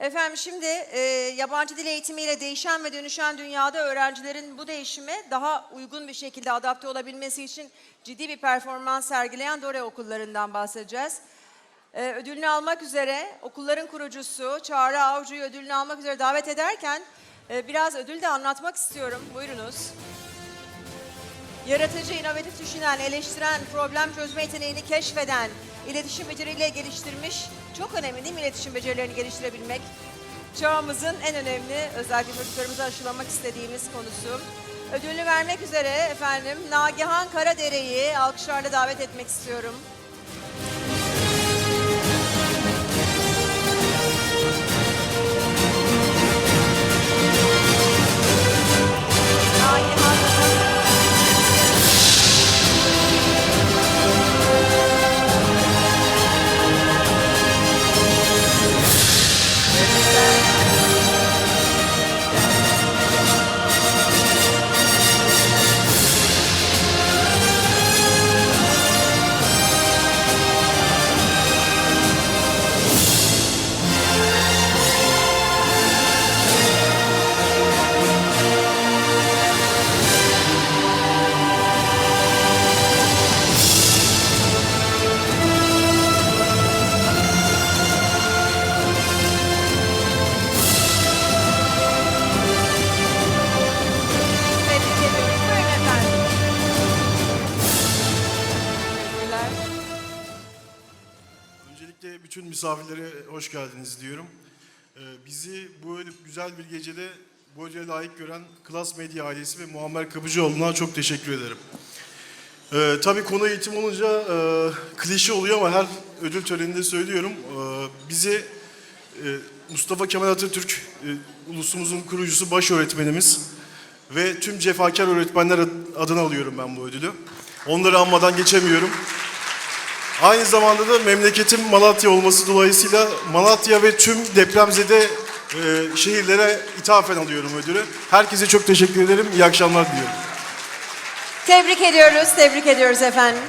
Efendim şimdi e, yabancı dil eğitimiyle değişen ve dönüşen dünyada öğrencilerin bu değişime daha uygun bir şekilde adapte olabilmesi için ciddi bir performans sergileyen Dore okullarından bahsedeceğiz. E, ödülünü almak üzere okulların kurucusu Çağrı Avcı'yı ödülünü almak üzere davet ederken e, biraz ödül de anlatmak istiyorum. Buyurunuz. Yaratıcı, inovatif düşünen, eleştiren, problem çözme yeteneğini keşfeden, iletişim beceriyle geliştirmiş. Çok önemli değil mi iletişim becerilerini geliştirebilmek? Çağımızın en önemli, özellikle çocuklarımıza aşılamak istediğimiz konusu. Ödülünü vermek üzere efendim Nagihan Karadere'yi alkışlarla davet etmek istiyorum. Öncelikle bütün misafirlere hoş geldiniz diyorum. Ee, bizi böyle güzel bir gecede bu ödüle layık gören Klas Medya ailesi ve Muammer Kapıcıoğlu'na çok teşekkür ederim. Ee, tabii konu eğitim olunca e, klişe oluyor ama her ödül töreninde söylüyorum. Ee, bizi e, Mustafa Kemal Atatürk, e, ulusumuzun kurucusu, baş öğretmenimiz ve tüm cefakar öğretmenler ad- adına alıyorum ben bu ödülü. Onları anmadan geçemiyorum. Aynı zamanda da memleketim Malatya olması dolayısıyla Malatya ve tüm depremzede e, şehirlere ithafen alıyorum ödülü. Herkese çok teşekkür ederim. İyi akşamlar diliyorum. Tebrik ediyoruz, tebrik ediyoruz efendim.